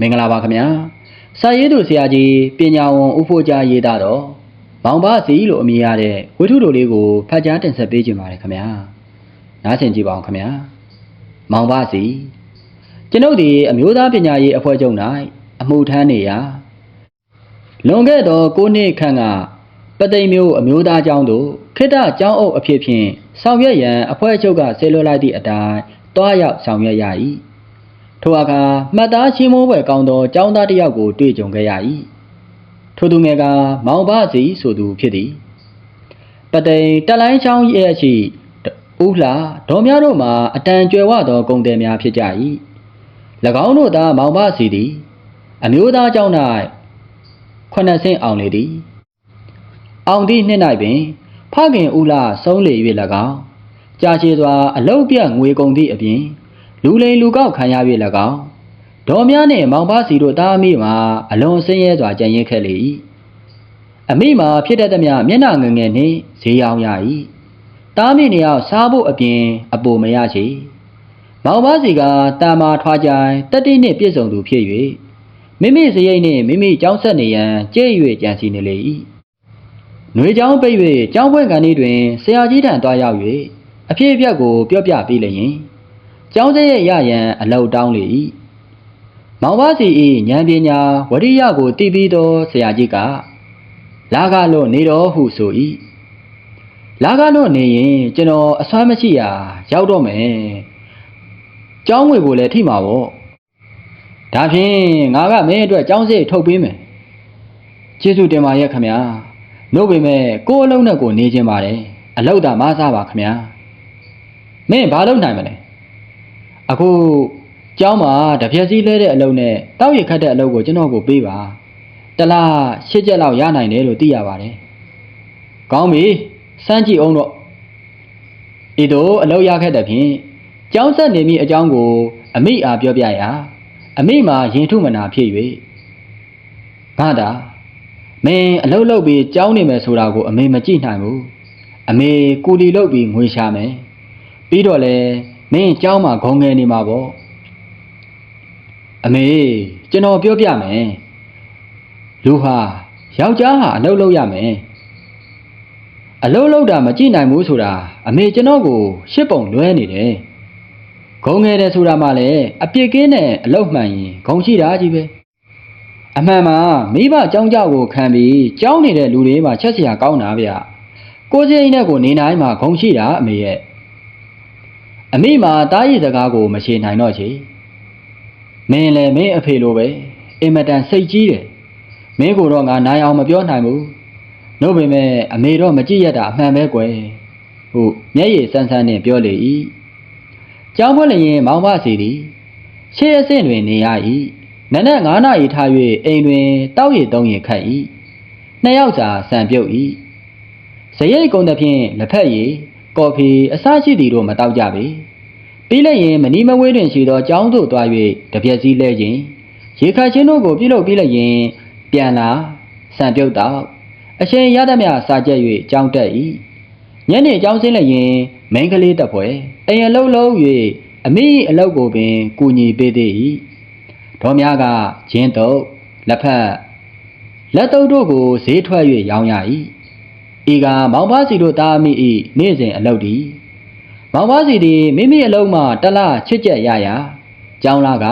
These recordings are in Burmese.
မင်္ဂလာပါခင်ဗျာစာရေးသူဆရာကြီးပညာဝန်ဦးဖို့ကြားရေးသားတော့မောင်ပါစီလို့အမည်ရတဲ့ဝိထုတို့လေးကိုဖတ်ကြားတင်ဆက်ပေးခြင်းပါတယ်ခင်ဗျာနားဆင်ကြည့်ပါအောင်ခင်ဗျာမောင်ပါစီကျွန်ုပ်ဒီအမျိုးသားပညာရေးအဖွဲ့ချုပ်၌အမှုထမ်းနေရာလွန်ခဲ့သော9နှစ်ခန့်ကပသိမ်မျိုးအမျိုးသားကျောင်းသို့ခိတ္တကျောင်းအုပ်အဖြစ်ဖြင့်ဆောင်ရွက်ရန်အဖွဲ့ချုပ်ကဆေလွှတ်လိုက်သည့်အတိုင်းတွားရောက်ဆောင်ရွက်ရ၏ ထိုအခါမှတ်သားချင်းမိုးပွဲကောင်းသောကျောင်းသားတစ်ယောက်ကိုတွေ့ကြုံခဲ့ရ၏ထိုသူငယ်ကမောင်ပါစီဆိုသူဖြစ်သည်ပသိမ်တက်လိုင်းချောင်းရဲ့အရှိဦးလှဒေါ်များတို့မှာအတန်ကျွယ်ဝသောဂုံတယ်များဖြစ်ကြ၏၎င်းတို့သာမောင်ပါစီသည် အမျိုးသားကျောင်း၌ခုနှစ်ဆင့်အောင်လေသည် အောင်သည့်နှစ်၌ပင် ဖခင်ဦးလှဆုံးလေ၍၎င်းကြာရှည်စွာအလုတ်ပြတ်ငွေကုန်သည့်အပြင် လူလိန်လူကောက်ခံရ၍၎င်းဒေါ်များနှင့်မောင်ပါစီတို့သားအမိမှာအလွန်ဆင်းရဲစွာကြံ့ရင်ခဲ့လေ၏အမိမှာဖြစ်တတ်သမျှမျက်နှာငယ်ငယ်နှင့်ဈေးရောင်းရ၏သားမိနှစ်ယောက်စားဖို့အပြင်အပိုမရချေမောင်ပါစီကတာမာထွားကြိုင်တက်တိနှင့်ပြည့်စုံသူဖြစ်၍မိမိစရိတ်နှင့်မိမိကြောင်းဆက်နေရန်ကြဲ့၍ကြံစီနေလေ၏ຫນွေချောင်းပိတ်၍ကျောင်းဖွင့်ကန်ဤတွင်ဆရာကြီးထံတွားရောက်၍အဖြစ်အပျက်ကိုပြောပြပေးလျင် ကျောင်းစရိတ်ရရန်အလောက်တောင်းလေ၏မောင်ပါစီ၏ဉာဏ်ပညာဝရိယကိုတည်ပြီးသောဆရာကြီးကလာကလို့နေတော်ဟုဆို၏လာကလို့နေရင်ကျွန်တော်အစွမ်းမရှိရာ ရောက်တော့မယ်ကျောင်းငွေကိုလည်းထိမှာပေါ့ဒါဖြင့်ငါကမင်းအတွက်ကျောင်းစရိတ်ထုတ်ပေးမယ်ကျေးဇူးတင်ပါရဲ့ခမညာနှုတ်ပေမဲ့ကိုယ်အလုံးနဲ့ကိုနေခြင်းပါတယ်အလောက်တာမစားပါခမညာမင်းဘာလုပ်နိုင်မလဲ အခုကျောင်းမှာတပြက်စီးလဲတဲ့အလုံးနဲ့တောက်ရခတ်တဲ့အလုံးကိုကျွန်တော်ကိုပေးပါတလားရှစ်ချက်လောက်ရနိုင်တယ်လို့သိရပါတယ်ကောင်းပြီစမ်းကြည့်အောင်တော့ဤတို့အလောက်ရခဲ့တဲ့ဖြင့်ကျောင်းဆက်နေမိအကြောင်းကို အမိအားပြောပြရာအမိမှာရင်ထုမနာဖြစ်၍ဘာသာမင်းအလုတ်လုတ်ပြီးကြောင်းနေမယ်ဆိုတာကိုအမေမကြည့်နိုင်ဘူးအမေကူလီလုတ်ပြီးငွေရှာမယ်ပြီးတော့လေ မင်းကြောင်းမှာဂုံငယ်နေမှာပေါ့အမေကျွန်တော်ပြောပြမယ်လူဟာယောက်ျားဟာအလုတ်လုတ်ရမယ်အလုတ်လုတ်တာမကြည့်နိုင်ဘူးဆိုတာအမေကျွန်တော်ကိုရှစ်ပုံလွဲနေတယ်ဂုံငယ်တယ်ဆိုတာမှလည်းအပြစ်ကင်းတဲ့အလုတ်မှန်ရင်ဂုံရှိတာကြီးပဲအမှန်မှာမိဘအကြောင်းကြောက်ကိုခံပြီးကြောင်းနေတဲ့လူတွေမှာချက်စရာကောင်းတာဗျကိုစရိတ်နဲ့ကိုနေနိုင်မှာဂုံရှိတာအမေရဲ့ အမိမှာတားရည်စကားကိုမရှင်းနိုင်တော့ချေမင်းလည်းမင်းအဖေလိုပဲအင်မတန်စိတ်ကြီးတယ်မင်းကိုတော့ငါနိုင်အောင်မပြောနိုင်ဘူးနှုတ်ပေမဲ့အမေတော့မကြည့်ရတာအမှန်ပဲကွယ်ဟုတ်မျက်ရည်ဆန်းဆန်းနဲ့ပြောလေ၏ကျောင်းဖွင့်လျင်မောင်မစီသည်ရှေ့အဆင့်တွင်နေရ၏နနက်9နာရီထား၍အိမ်တွင်တောက်ရည်သုံးရည်ခတ်၏နှစ်ယောက်စာဆံပြုတ်၏ဇရိတ်ကုန်သဖြင့်လက်ဖက်ရည် ကော်ဖီအစရှိသည်တို့မတောက်ကြပေပြီးလည်းရင်မနီမဝေးတွင်ရှိသောကျောင်းသို့သွား၍တပြက်စီးလဲခြင်းရေခတ်ခြင်းတို့ကိုပြုလုပ်ပြီးလည်းရင်ပြန်လာဆံပြုတ်တော့အရှင်ရသမျှစာကြက်၍ကြောင်းတက်၏ညနေကျောင်းဆင်းလည်းရင်မိန်းကလေးတက်ဖွယ်အိမ်အလုံးလုံး၍အမိအလောက်ကိုပင်ကူညီပေးသေး၏ဒေါ်များကဂျင်းတုပ်လက်ဖက်လက်တုပ်တို့ကိုဈေးထွက်၍ရောင်းရ၏ ဤကမောင်ပါစီတို့သားမိ၏နေ့စဉ်အလုပ်သည်မောင်ပါစီသည်မိမိအလုံးမှတလချစ်ကြက်ရရာကျောင်းလာက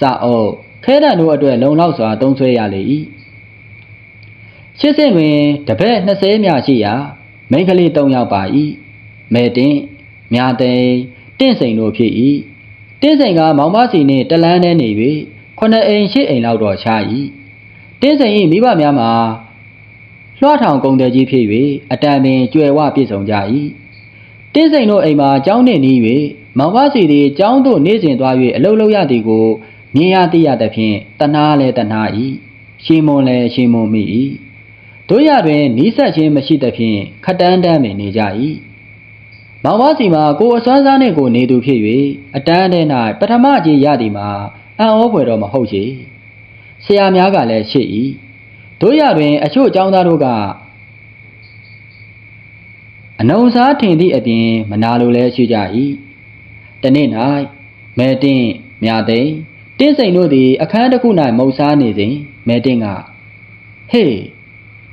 စာအုပ်ခဲတံတို့အတွက်လုံလောက်စွာသုံးဆွဲရလေ၏ရှစ်စင်တွင်တပည့်20မြရှိရာမိန်းကလေး3ယောက်ပါ၏မဲတင်မြာသိန်တင့်စိန်တို့ဖြစ်၏တင့်စိန်ကမောင်ပါစီနှင့်တလန်းထဲနေ၍ခုနှစ်အိမ်ရှစ်အိမ်လောက်တော့ရှာ၏တင်းစိန်၏မိဘများမှာ လွှတ်ထောင်ကုန်တယ်ကြီးဖြစ်၍အတန်ပင်ကြွယ်ဝပြည့်စုံကြ၏တင်းစိန်တို့အိမ်မှာကျောင်းနှင့်နီး၍မောင်ပါစီသည်ကျောင်းသို့နေစဉ်သွား၍အလုပ်လုပ်ရသည်ကိုမြင်ရသိရသဖြင့်တနာလဲတနာ၏ရှီမွန်လဲရှီမွန်မိ၏တို့ရတွင်နီးစပ်ခြင်းမရှိသဖြင့်ခတန်းတန်းပင်နေကြ၏မောင်ပါစီမှာကိုအစွမ်းစားနှင့်ကိုနေသူဖြစ်၍အတန်းထဲ၌ပထမကြီးရသည်မှာအံ့ဩဖွယ်တော့မဟုတ်ချေဆရာများကလည်းရှိ၏ တို့ရတွင် အချို့အကြောင်းသားတို့ကအနုံစားထင်သည့်အပြင်မနာလိုလဲရှိကြ၏တနေ့၌မဲတင်မြသိန်းတင်းစိန်တို့သည် အခန်းတစ်ခု၌မုတ်စားနေစဉ်မဲတင်းကဟေး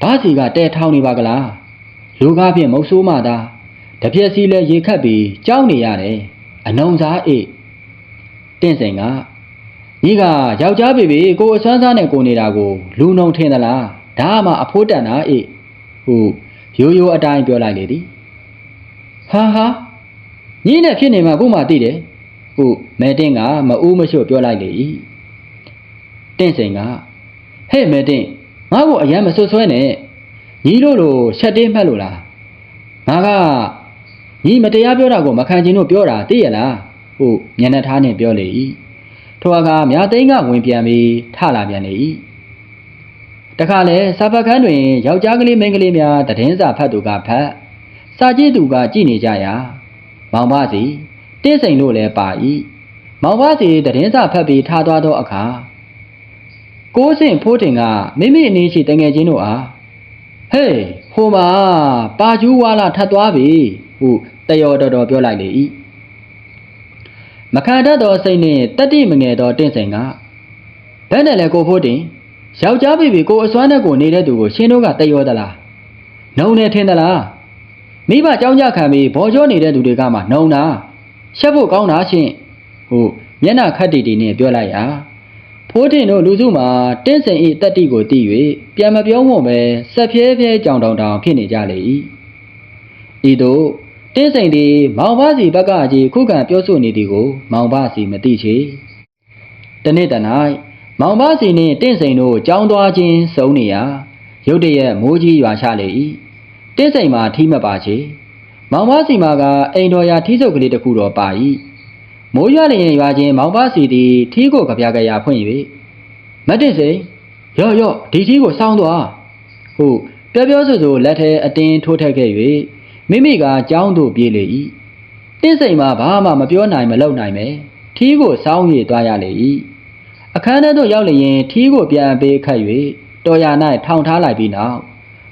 ဘာစီကတဲထောင်းနေပါကလားလူကားဖြင့်မုတ်ဆိုးမှသာတပြက်စီလဲရေခတ်ပြီးကြောက်နေရတယ်အနုံစားအေးတင်းစိန်က ညီကယောက်ျားပေပေကိုအစွမ်းစားနဲ့ကိုနေတာကိုလူနုံထင်သလားဒါမှအဖိုးတန်တာအေးဟုရိုးရိုးအတိုင်းပြောလိုက်လေသည်ဟာဟာညီနဲ့ဖြစ်နေမှကိုမှသိတယ်ဟုမဲတင်းကမအူးမလျှော့ပြောလိုက်လေ၏တင့်စိန်ကဟဲ့မဲတင်းငါ့ကိုအရန်မဆွဆွဲနဲ့ညီတို့လိုရှက်တင်းမှတ်လို့လားငါကညီမတရားပြောတာကိုမခံချင်လို့ပြောတာသိရလားဟုမျက်နှာထားနဲ့ပြောလေ၏ ထိုအခါမြာသိန်းကဝင်ပြန်ပြီးထလာပြန်လေ၏တခါလဲစာဖတ်ခန်းတွင်ယောက်ျားကလေးမိန်းကလေးများတည်င်းစာဖတ်သူကဖတ်စာကြည့်သူကကြည့်နေကြရာမောင်မစီတင့်စိန်လို့လည်းပါ၏မောင်မစီတည်င်းစာဖတ်ပြီးထားသွားသောအခါကိုးစင်ဖိုးတင်ကမိမိအနည်းရှိတငယ်ချင်းတို့အားဟေးဟိုမှာပါကျူးဝါလာထပ်သွားပြီဟုတယောတော်တော်ပြောလိုက်လေ၏ မခံတတ်သောစိတ်နှင့်တတိမငယ်သောတင့်စိန်ကဘယ်နဲ့လဲကိုဖိုးတင်ယောက်ျားပြီပြီကိုအစွမ်းနဲ့ကိုနေတဲ့သူကိုရှင်တို့ကတယောသလားနှုံနေထင်သလားမိဘကြောင်းကြခံပြီးဘော်ကျော်နေတဲ့သူတွေကမှနှုံတာရှက်ဖို့ကောင်းတာရှင်ဟုမျက်နှာခတ်တီတီနဲ့ပြောလိုက်ရာဖိုးတင်တို့လူစုမှာတင့်စိန်ဤတက်တိကိုသိ၍ပြန်မပြောဝုံပဲဆက်ဖြဲဖြဲကြောင်တောင်တောင်ဖြစ်နေကြလေ၏ဤသို့ တင်းစိန်သည်မောင်ဘစီဘက်ကကြီးခုခံပြောဆိုနေသည်ကို မောင်ဘစီမသိချေတနေ့တ၌မောင်ဘစီနှင့်တင့်စိန်တို့ကြောင်းသွားခြင်းစုံနေရာရုတ်တရက်မိုးကြီးရွာချလေ၏တင့်စိန်မှာထီးမပါချေမောင်ဘစီမှာကအိမ်တော်ရာထီးစုပ်ကလေးတစ်ခုတော်ပါ၏မိုးရွာလျင်ရွာခြင်းမောင်ဘစီသည်ထီးကိုကြပြကြရာဖွင့်၍မတင့်စိန်ရော့ရော့ဒီထီးကိုစောင်းသွားဟုပြောပြောဆိုဆိုလက်ထဲအတင်းထိုးထက်ခဲ့၍ မိမိကကြောင်းသို့ပြေးလေ၏တင့်စိန်မှာဘာမှမပြောနိုင်မလုပ်နိုင်ပဲထီးကိုစောင်းရည်သွားရလေ၏အခန်းထဲသို့ရောက်လျင်ထီးကိုပြန်ပေးခတ်၍တော်ရ၌ထောင်ထားလိုက်ပြီးနောက်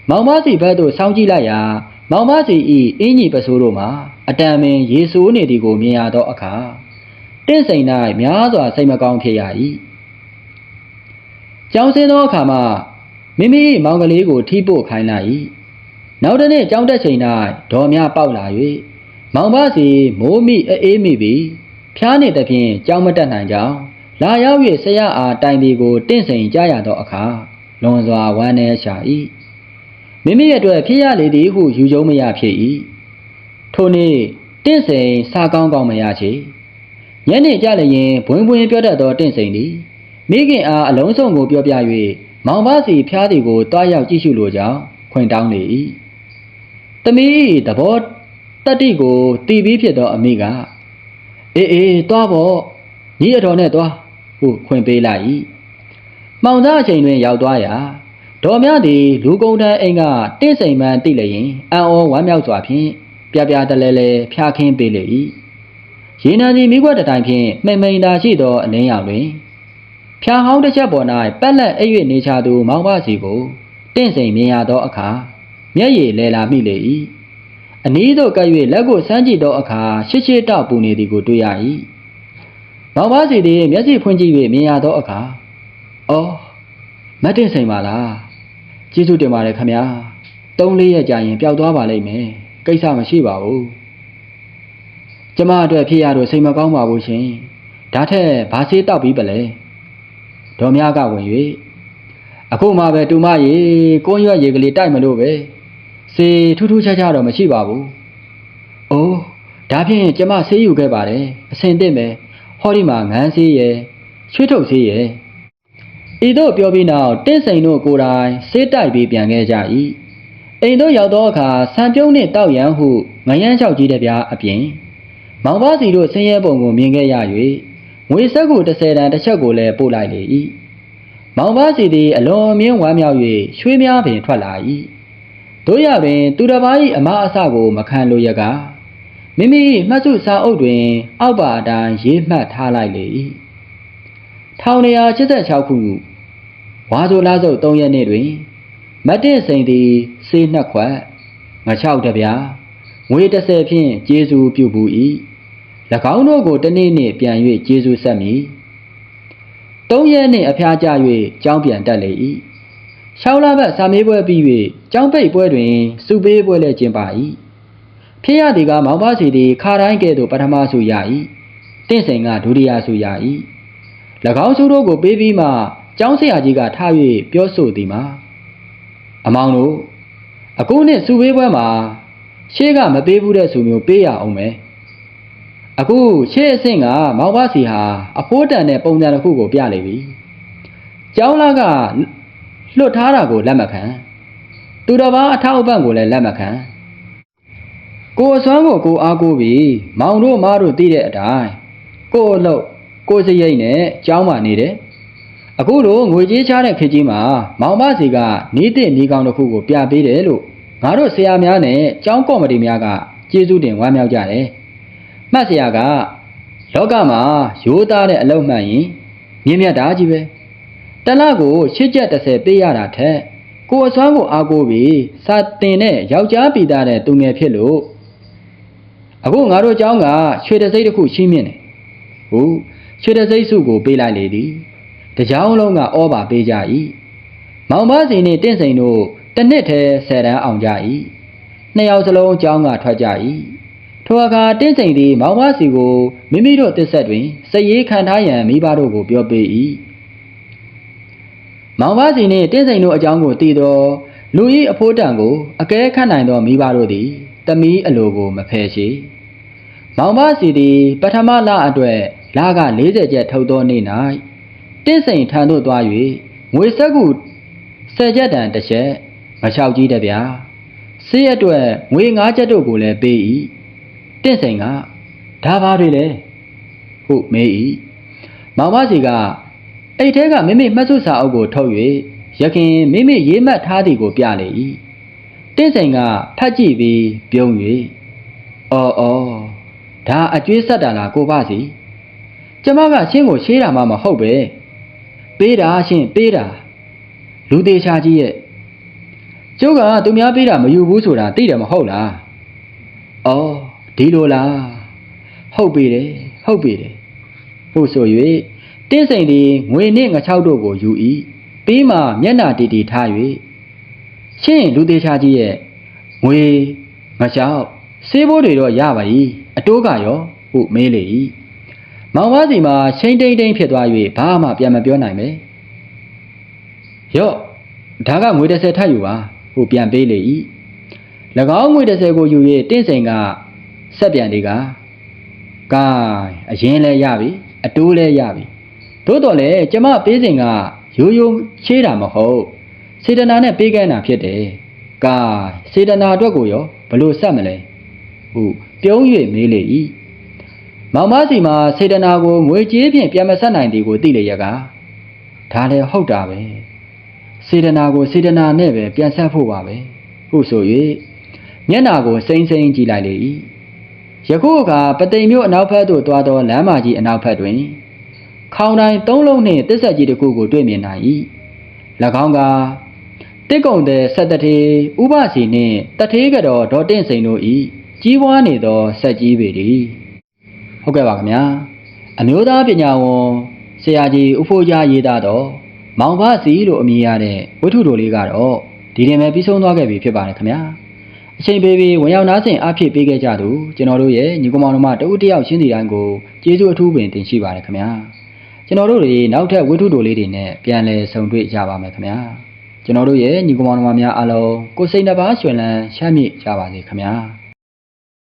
မောင်မစီဘက်သို့စောင်းကြည့်လိုက်ရာမောင်မစီ၏အင်းကြီးပစိုးတို့မှာအတန်ပင်ရေဆိုးနေသည်ကိုမြင်ရသောအခါတင့်စိန်၌များစွာစိတ်မကောင်းဖြစ်ရ၏ကြောင်းစင်းသောအခါမှာမိမိမောင်ကလေးကိုထိပို့ခိုင်းလိုက်၏ နောက်တစ်နေ့ကြောင်းတက်ချိန်၌ဒေါ်များပေါက်လာ၍မောင်ပါစီမိုးမိအေးမိပြီးဖျားနေသဖြင့်ကြောင်းမတက်နိုင်ကြောင်းလာရောက်၍ဆရာအားတိုင်ဒီကိုတင့်စိန်ကြားရသောအခါလွန်စွာဝမ်းနည်းရှာ၏မိမိရဲ့အတွက်ဖြစ်ရလေသည်ဟုယူကြုံမရဖြစ်၏ထိုနေ့တင့်စိန်စားကောင်းကောင်းမရချေညနေကြလျင်ဘွင်ဘွင်ပြောတတ်သောတင့်စိန်သည်မိခင်အားအလုံးစုံကိုပြောပြ၍မောင်ပါစီဖျားသည်ကိုတွားရောက်ကြည့်ရှုလိုကြောင်းခွင့်တောင်းလေ၏။ သမီးသဘောတတိကိုတီးပြီးဖြစ်သောအမိကအေးအေးတွားပေါ့ညီအတော်နဲ့တွားဟုခွင့်ပေးလိုက်၏။မောင်သားအချိန်တွင်ရောက်သွားရာဒေါ်မြသည်လူကုန်တန်းအိမ်ကတင့်စိန်မှန်တိလျင်အံ့ဩဝမ်းမြောက်စွာဖြင့်ပြပြတလဲလဲဖျားခင်းပေးလေ၏။ရေနံစီမိခွက်တတိုင်ဖြင့်မှိန်မိန်သာရှိသောအလင်းရောင်တွင်ဖျားဟောင်းတစ်ချက်ပေါ်၌ပက်လက်အိပ်၍နေချသူမောင်မစီကိုတင့်စိန်မြင်ရသောအခါ မျက်ရည်လဲလာမိလေ၏အနည်းသို့ကပ်၍လက်ကိုဆန်းကြည့်သောအခါရှစ်ရှစ်တောက်ပူနေသည်ကိုတွေ့ရ၏မောင်မစီသည်မျက်စိဖွင့်ကြည့်၍မြင်ရသောအခါအော်မတ်တင်စိန်ပါလားကျေးဇူးတင်ပါတယ်ခမညာသုံးလေးရက်ကြာရင်ပျောက်သွားပါလိမ့်မယ်ကိစ္စမရှိပါဘူးကျမအတွက်ဖြစ်ရတော့စိတ်မကောင်းပါဘူးရှင်ဒါထက်ဘာဆေးတောက်ပြီးပလဲဒေါ်များကဝင်၍အခုမှပဲတူမရေကိုရွက်ရေကလေးတိုက်မလို့ပဲ စေထူးထူးခြားခြားတော့မရှိပါဘူး။အိုးဒါဖြင့်ကျမဆေးယူခဲ့ပါတယ်အဆင်သင့်ပဲဟောဒီမှာငန်းဆေးရယ်ချွေးထုတ်ဆေးရယ်ဤတို့ပြောပြီးနောက်တင့်စိန်တို့ကိုယ်တိုင်ဆေးတိုက်ပြီးပြန်ခဲ့ကြ၏အိမ်တို့ရောက်သောအခါဆံပြုံးနှင့်တောက်ရန်ဟုငရမ်းလျှောက်ကြီးတဲ့ပြားအပြင်မောင်ပါစီတို့ဆင်းရဲပုံကိုမြင်ခဲ့ရ၍ငွေဆက်ကို30တန်တစ်ချက်ကိုလည်းပို့လိုက်လေ၏မောင်ပါစီသည်အလွန်မြင့်ဝမ်းမြောက်၍ရွှေများပင်ထွက်လာ၏ တို့ရပင် သူတစ်ပါး၏အမအစကို မခံလိုရကမိမိမှတ်စုစာအုပ်တွင် အောက်ပါအတိုင်းရေးမှတ်ထားလိုက်လေ၏1986ခုဝါဆိုလာစုပ်3ရက်နေ့တွင် မတ်တင်စိန်သည်စေးနှစ်ခွက်ငချောက်တပြားငွေ30ဖြင့်ကျေးဇူးပြုပူ၏၎င်းတို့ကိုတနေ့နေ့ပြန်၍ကျေးဇူးဆက်မည်သုံးရက်နှင့်အဖျားကျ၍ကြောင်းပြန်တက်လေ၏ ရှောင်းလာဘက်စာမေးပွဲပြီး၍ကြောင်းပိတ်ပွဲတွင်စုပေးပွဲလည်းကျင်းပါ၏ဖေရသည်ကမောင်ပါစီသည်ခါတိုင်းကဲ့သို့ပထမဆုရ၏တင့်စိန်ကဒုတိယဆုရ၏၎င်းဆုတို့ကိုပေးပြီးမှကျောင်းဆရာကြီးကထား၍ပြောဆိုသည်မှာအမောင်တို့အခုနှစ်စုပေးပွဲမှာရှေးကမပေးဘူးတဲ့ဆုမျိုးပေးရအောင်မယ်အခုရှေးအဆင့်ကမောင်ပါစီဟာအဖိုးတန်တဲ့ပုံစံတစ်ခုကိုပြလေပြီကျောင်းလာက လွတ်ထားတာကိုလက်မခံသူတော်ဘာအထောက်အပံ့ကိုလည်းလက်မခံကိုအစွမ်းကိုကိုအားကိုးပြီးမောင်တို့မားတို့သိတဲ့အတိုင်းကိုအလုပ်ကိုစရိတ်နဲ့ကြောင်းမှနေတယ်အခုလိုငွေကြေးချတဲ့ခေတ်ကြီးမှာမောင်မစီကနီးတဲ့နီးကောင်းတစ်ခုကိုပြပေးတယ်လို့ငါတို့ဆရာများနဲ့ကျောင်းကော်မတီများကကျေးဇူးတင်ဝမ်းမြောက်ကြတယ်မှတ်ဆရာကလောကမှာရိုးသားတဲ့အလုပ်မှန်ရင်မြင့်မြတ်တာကြီးပဲ တလကို၈ကျပ်30ပေးရတာထက်ကိုအစွမ်းကိုအားကိုးပြီးစာတင်တဲ့ယောက်ျားပီသားတဲ့သူငယ်ဖြစ်လို့အခုငါတို့အကြောင်းကရွှေတစိမ့်တစ်ခုရှင်းမြင့်တယ်ဟုတ်ရွှေတစိမ့်စုကိုပေးလိုက်လေသည်တကြောင်လုံးကဩဘာပေးကြ၏မောင်မစီနှင့်တင့်စိန်တို့တစ်နှစ်ထဲဆယ်တန်းအောင်ကြ၏နှစ်ယောက်စလုံးအကြောင်းကထွက်ကြ၏ထိုအခါတင့်စိန်သည် မောင်မစီကိုမိမိတို့တစ်ဆက်တွင်စည်ရေးခံထားရန်မိဘတို့ကိုပြောပေး၏ မောင်ပါစီနှင့်တင့်စိန်တို့အကြောင်းကိုသိသောလူ၏အဖိုးတန်ကိုအကဲခတ်နိုင်သောမိဘတို့သည်တမီးအလိုကိုမဖယ်ရှိ။မောင်မစီသည်ပထမလအတွက်လက40ကျပ်ထုတ်သောနေ့၌တင့်စိန်ထံသို့သွား၍ငွေဆက်ကူ10ကျပ်တန်တစ်ချက်မလျှောက်ကြီးတဗျာဆေးအတွက်ငွေ9ကျပ်တို့ကိုလည်းပေး၏တင့်စိန်ကဒါပါတွေလေဟုမေး၏မောင်မစီက အိတ်ထဲကမိမိမှတ်စုစာအုပ်ကိုထုတ်၍ရခင်မိမိရေးမှတ်ထားသည်ကိုပြလေ၏တင့်စိန်ကဖတ်ကြည့်ပြီးပြုံး၍အော်အော်ဒါအကျွေးဆက်တာလားကိုပါစီကျမကရှင်းကိုရှေးတာမှမဟုတ်ပဲပေးတာရှင်းပေးတာလူသေးချာကြီးရဲ့ကျုပ်ကသူများပေးတာမယူဘူးဆိုတာသိတယ်မဟုတ်လားအော်ဒီလိုလားဟုတ်ပြီတယ်ဟုတ်ပြီတယ်ဖို့ဆို၍ တင်းစိန်သည်ငွေနှင့်ငချောက်တို့ကိုယူ၏ပြီးမှမျက်နှာတီတီထား၍ရှင်းလူသေးချာကြီးရဲ့ငွေငချောက်ဆေးဘိုးတွေတော့ရပါ၏အတိုးကရောဟုမေးလေ၏မောင်မစီမှာချိန်တိန်တိန်ဖြစ်သွား၍ဘာမှပြန်မပြောနိုင်ပဲရော့ဒါကငွေ30ထပ်ယူပါဟုပြန်ပေးလေ၏၎င်းငွေ30ကိုယူ၍တင့်စိန်ကဆက်ပြန်ဒီကကဲအရင်လဲရပြီအတိုးလဲရပြီ သို့တော်လည်းကျမပေးစဉ်ကရိုးရိုးချေးတာမဟုတ်စေတနာနဲ့ပေးကမ်းတာဖြစ်တယ်ကဲစေတနာအတွက်ကိုရောဘလို့ဆက်မလဲဟုပြုံး၍မေးလေ၏မောင်မစီမှာစေတနာကိုငွေကြေးဖြင့်ပြန်မဆက်နိုင်သည်ကိုသိလျက်ကဒါလည်းဟုတ်တာပဲစေတနာကိုစေတနာနဲ့ပဲပြန်ဆက်ဖို့ပါပဲဟုဆို၍မျက်နာကိုစိမ့်စိမ့်ကြည့်လိုက်လေ၏ယခုအခါပသိမ်မြို့အနောက်ဘက်သို့သွားသောလမ်းမကြီးအနောက်ဘက်တွင် ခေါင်တိုင်းသုံးလုံးနှင့်တစ်ဆက်ကြီးတစ်ခုကိုတွေ့မြင်နိုင်၏၎င်းကတစ်ကုံတဲ့ဆက်တထေဥပစီနှင့်တထေးကတော်ဒေါ်တင့်စိန်တို့၏ကြီးပွားနေသောဆက်ကြီးပေသည်ဟုတ်ကဲ့ပါခင်ဗျာအမျိုးသားပညာဝန်ဆရာကြီးဥဖိုးကြားရေးသားတော့မောင်ဖစီလို့အမည်ရတဲ့ဝတ္ထုတော်လေးကတော့ဒီတင်ပဲပြီးဆုံးသွားခဲ့ပြီဖြစ်ပါတယ်ခင်ဗျာအချိန်ပေးပြီးဝင်ရောက်နားဆင်အားဖြည့်ပေးခဲ့ကြသူကျွန်တော်တို့ရဲ့ညီကောင်မောင်တို့မှတဦးတယောက်ချင်းစီတိုင်းကိုကျေးဇူးအထူးပင်တင်ရှိပါတယ်ခင်ဗျာ ကျွန်တော်တို့တွေနောက်ထပ်ဝတ္ထုတော်လေးတွေနဲ့ပြန်လည်ဆုံတွေ့ကြပါမယ်ခင်ဗျာကျွန်တော်တို့ရဲ့ညီကောင်မောင်တို့များအားလုံးကိုယ်စိတ်နှပါရွှင်လန်းချမ်းမြေ့ကြပါစေခင်ဗျာ